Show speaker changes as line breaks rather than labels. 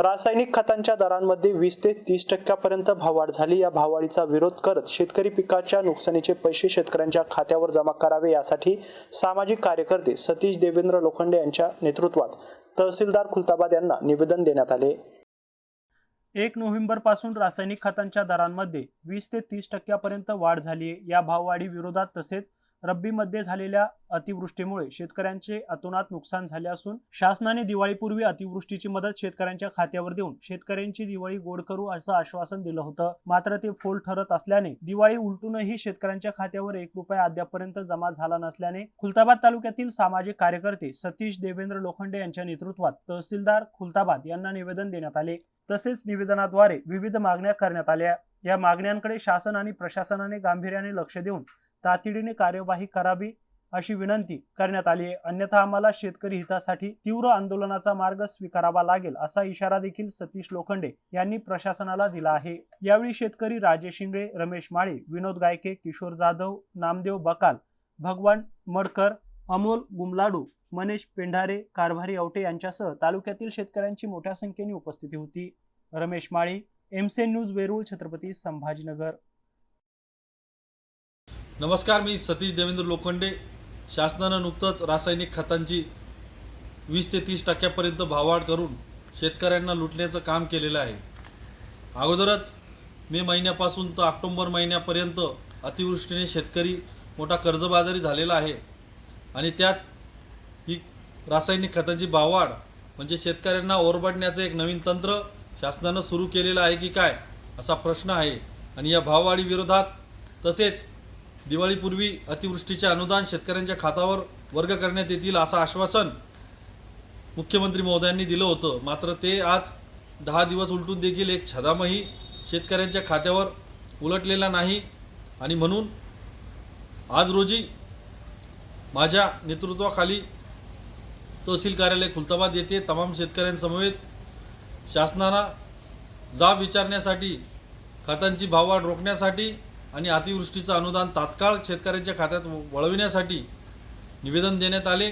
रासायनिक खतांच्या दरांमध्ये वीस ते तीस टक्क्यापर्यंत भाववाढ झाली. या भाववाढीचा विरोध करत शेतकरी पिकाच्या नुकसानीचे पैसे शेतकऱ्यांच्या खात्यावर जमा करावे यासाठी सामाजिक कार्यकर्ते सतीश देवेंद्र लोखंडे यांच्या नेतृत्वात तहसीलदार खुलताबाद यांना निवेदन देण्यात आले. एक नोव्हेंबरपासून रासायनिक खतांच्या दरांमध्ये वीस ते तीस टक्क्यापर्यंत वाढ झाली आहे या भाववाढी विरोधात तसेच रब्बीमध्ये झालेल्या अतिवृष्टीमुळे शेतकऱ्यांचे अतोनात नुकसान झाले असून शासनाने दिवाळीपूर्वी अतिवृष्टीची मदत शेतकऱ्यांच्या खात्यावर देऊन शेतकऱ्यांची दिवाळी गोड करू असं आश्वासन दिलं होतं. मात्र ते फोल ठरत असल्याने दिवाळी उलटूनही शेतकऱ्यांच्या खात्यावर एक रुपया अद्यापर्यंत जमा झाला नसल्याने खुलताबाद तालुक्यातील सामाजिक कार्यकर्ते सतीश देवेंद्र लोखंडे यांच्या नेतृत्वात तहसीलदार खुलताबाद यांना निवेदन देण्यात आले. तसेच निवेदनाद्वारे विविध मागण्या करण्यात आल्या. या मागण्यांकडे शासन आणि प्रशासनाने गांभीर्याने लक्ष देऊन तातडीने कार्यवाही करावी अशी विनंती करण्यात आली आहे. अन्यथा आम्हाला शेतकरी हितासाठी तीव्र आंदोलनाचा मार्ग स्वीकारावा लागेल असा इशारा देखील सतीश लोखंडे यांनी प्रशासनाला दिला आहे. यावेळी शेतकरी राजेश शिंगळे रमेश माळी विनोद गायके किशोर जाधव नामदेव बकाल भगवान मडकर अमोल गुमलाडू मनेश पेंढारे कारभारी आवटे यांच्यासह तालुक्यातील शेतकऱ्यांची मोठ्या संख्येने उपस्थिती होती. रमेश माळी एमसेन न्यूज वेरूळ छत्रपती संभाजीनगर.
नमस्कार मी सतीश देवेंद्र लोखंडे. शासनानं नुकतंच रासायनिक खतांची वीस ते तीस टक्क्यापर्यंत भाववाढ करून शेतकऱ्यांना लुटण्याचं काम केलेलं आहे. अगोदरच मे महिन्यापासून तर ऑक्टोंबर महिन्यापर्यंत अतिवृष्टीने शेतकरी मोठा कर्जबाजारी झालेला आहे. आणि त्यात ही रासायनिक खतांची भाववाढ म्हणजे शेतकऱ्यांना ओरबडण्याचं एक नवीन तंत्र शासनानं सुरू केलेलं आहे की काय असा प्रश्न आहे. आणि या भाववाढी विरोधात तसेच दिवाळीपूर्वी अतिवृष्टीचे अनुदान शेतकऱ्यांच्या खात्यावर वर्ग करण्यात येतील असं आश्वासन मुख्यमंत्री महोदयांनी दिलं होतं. मात्र ते आज दहा दिवस उलटून देखील एक छदामही शेतकऱ्यांच्या खात्यावर उलटलेला नाही. आणि म्हणून आज रोजी माझ्या नेतृत्वाखाली तहसील कार्यालय खुलताबाद येथे तमाम शेतकऱ्यांसमवेत शासनाला जाब विचारण्यासाठी खतांची भाववाढ रोखण्यासाठी आणि अतिवृष्टीचं अनुदान तात्काळ शेतकऱ्यांच्या खात्यात वळविण्यासाठी निवेदन देण्यात आले.